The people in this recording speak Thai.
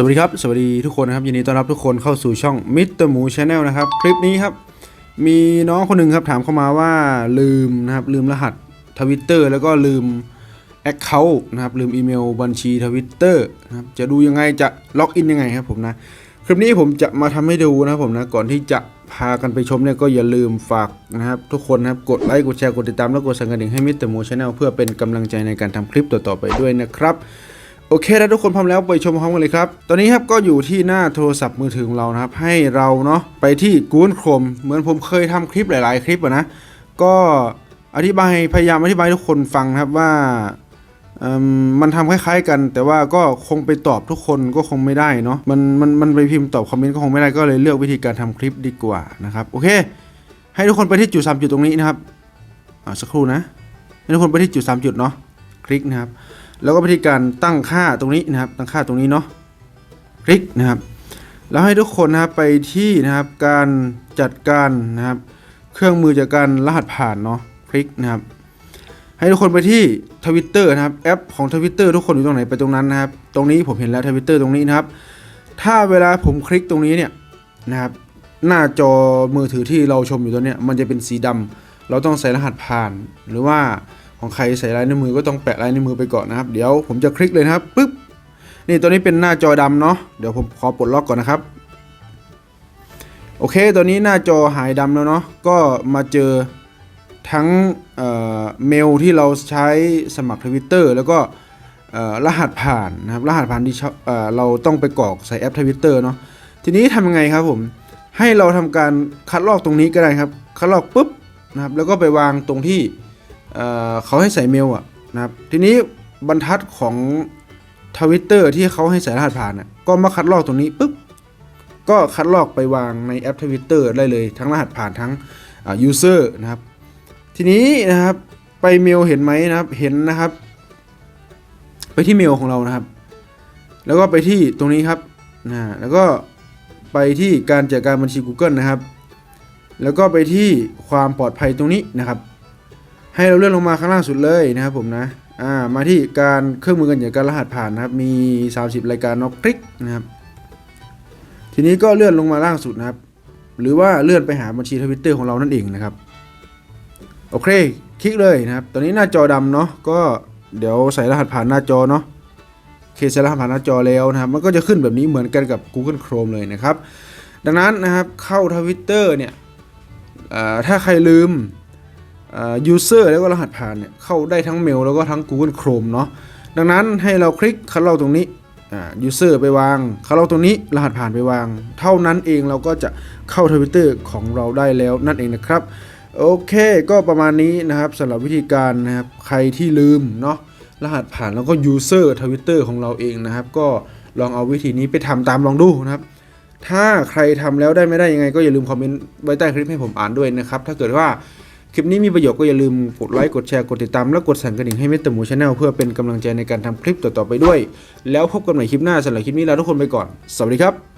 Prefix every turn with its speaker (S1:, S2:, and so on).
S1: สวัสดีครับ สวัสดีทุกคนนะครับ ยินดีต้อนรับทุกคนเข้าสู่ช่อง Mr. หมู Channel นะครับ คลิปนี้ครับ มีน้องคนหนึ่งครับถามเข้ามาว่าลืมนะครับ ลืมรหัสทวิตเตอร์แล้วก็ลืม Account นะครับ ลืมอีเมลบัญชีทวิตเตอร์นะครับ จะดูยังไงจะล็อกอินยังไงครับผมนะ คลิปนี้ผมจะมาทำให้ดูนะครับผมนะ ก่อนที่จะพากันไปชมเนี่ยก็อย่าลืมฝากนะครับ ทุกคนนะครับกดไลค์กดแชร์กดติดตามแล้วกดสั่นกระดิ่งให้ Mr. หมู Channel เพื่อเป็นกำลังใจในการทำคลิปต่อๆไปด้วยนะครับ โอเคแล้วทุกคนพร้อมแล้วไปชมพร้อมกันเลยครับ ตอนนี้ครับก็อยู่ที่หน้าโทรศัพท์มือถือของเรานะครับ ให้เราเนาะไปที่ Google Chrome เหมือนผมเคยทำคลิปหลาย ๆ คลิปอะนะ ก็อธิบายพยายามอธิบายให้ทุกคนฟังครับว่าเออมันทำคล้ายๆ กัน แต่ว่าก็คงไปตอบทุกคนก็คงไม่ได้เนาะมันมันมันไปพิมพ์ตอบคอมเมนต์ก็คงไม่ได้ก็เลยเลือกวิธีการทำคลิปดีกว่านะครับโอเค ให้ทุกคนไปที่จุดสามจุดตรงนี้นะครับอ่าสักครู่นะให้ทุกคนไปที่จุดสามจุดเนาะคลิกนะครับ แล้วก็วิธีการตั้งค่าตรงนี้นะครับ ตั้งค่าตรงนี้เนาะคลิกนะครับ แล้วให้ทุกคนนะครับไปที่นะครับการจัดการนะครับ เครื่องมือจัดการรหัสผ่านเนาะคลิกนะครับ ให้ทุกคนไปที่ทวิตเตอร์นะครับแอปของทวิตเตอร์ทุกคนอยู่ตรงไหนไปตรงนั้นนะครับ ตรงนี้ผมเห็นแล้วทวิตเตอร์ตรงนี้นะครับ ถ้าเวลาผมคลิกตรงนี้เนี่ยนะครับ หน้าจอมือถือที่เราชมอยู่ตัวเนี้ยมันจะเป็นสีดำเราต้องใส่รหัสผ่านหรือว่า ของใครใส่ลายนิ้วมือก็ต้องแปะลายนิ้วมือไปก่อนนะครับ เดี๋ยวผมจะคลิกเลยนะครับปึ๊บนี่ตัวนี้เป็นหน้าจอดำเนาะเดี๋ยวผมขอปลดล็อกก่อนนะครับ โอเคตัวนี้หน้าจอหายดำแล้วเนาะก็มาเจอทั้งเมลที่เราใช้สมัครทวิตเตอร์แล้วก็รหัสผ่านนะครับรหัสผ่านที่เอ่อเราต้องไปกรอกใส่แอปทวิตเตอร์เนาะทีนี้ทำยังไงครับผมให้เราทำการคัดลอกตรงนี้ก็ได้ครับคัดลอกปุ๊บนะครับแล้วก็ไปวางตรงที่ เขาให้ใส่เมลอะนะครับทีนี้บรรทัดของทวิตเตอร์ที่เขาให้ใส่รหัสผ่านอะก็มาคัดลอกตรงนี้ปุ๊บก็คัดลอกไปวางในแอปทวิตเตอร์ได้เลยทั้งรหัสผ่านทั้งยูเซอร์นะครับ ทีนี้นะครับไปเมลเห็นไหมนะครับเห็นนะครับ ไปที่เมลของเรานะครับ แล้วก็ไปที่ตรงนี้ครับนะแล้วก็ไปที่การจัดการบัญชี Google นะครับ แล้วก็ไปที่ความปลอดภัยตรงนี้นะครับ ให้เราเลื่อนลงมาข้างล่างสุดเลยนะครับผมนะอ่ามาที่การเครื่องมือการจัดการรหัสผ่านนะครับมี 30 รายการนอกคลิกนะครับ ทีนี้ก็เลื่อนลงมาล่างสุดนะครับ หรือว่าเลื่อนไปหาบัญชีทวิตเตอร์ของเรานั่นเองนะครับโอเค คลิกเลยนะครับ ตอนนี้หน้าจอดำเนาะก็เดี๋ยวใส่รหัสผ่านหน้าจอเนาะเคเสร็จแล้วผ่านหน้าจอแล้วนะครับ มันก็จะขึ้นแบบนี้เหมือนกันกับ Google Chrome เลยนะครับ ดังนั้นนะครับเข้าทวิตเตอร์เนี่ยถ้าใครลืม อ่า user แล้วก็รหัสผ่านเนี่ยเข้าได้ทั้งเมลแล้วก็ทั้ง Google Chrome เนาะดังนั้นให้เราคลิกคัดลอกตรงนี้อ่า user ไปวางคัดลอกตรงนี้รหัสผ่านไปวาง เท่านั้นเองเราก็จะเข้าทวิตเตอร์ของเราได้แล้วนั่นเองนะครับ โอเคก็ประมาณนี้นะครับสำหรับวิธีการนะครับใครที่ลืมเนาะรหัสผ่านแล้วก็ user Twitter ของเราเองนะครับ ก็ลองเอาวิธีนี้ไปทำตามลองดูนะครับถ้าใครทำแล้วได้ไม่ได้ยังไง ก็อย่าลืมคอมเมนต์ไว้ใต้คลิปให้ผมอ่านด้วยนะครับ ถ้าเกิดว่า ลิปนี้มีประโยชน์ก็อย่าลืมกดไลค์ กดแชร์ กดติดตาม และกดสั่นกระดิ่งให้เมตตาหมูชาแนลเพื่อเป็นกำลังใจในการทำคลิปต่อๆไปด้วย แล้วพบกันใหม่คลิปหน้าสำหรับคลิปนี้ลาทุกคนไปก่อน สวัสดีครับ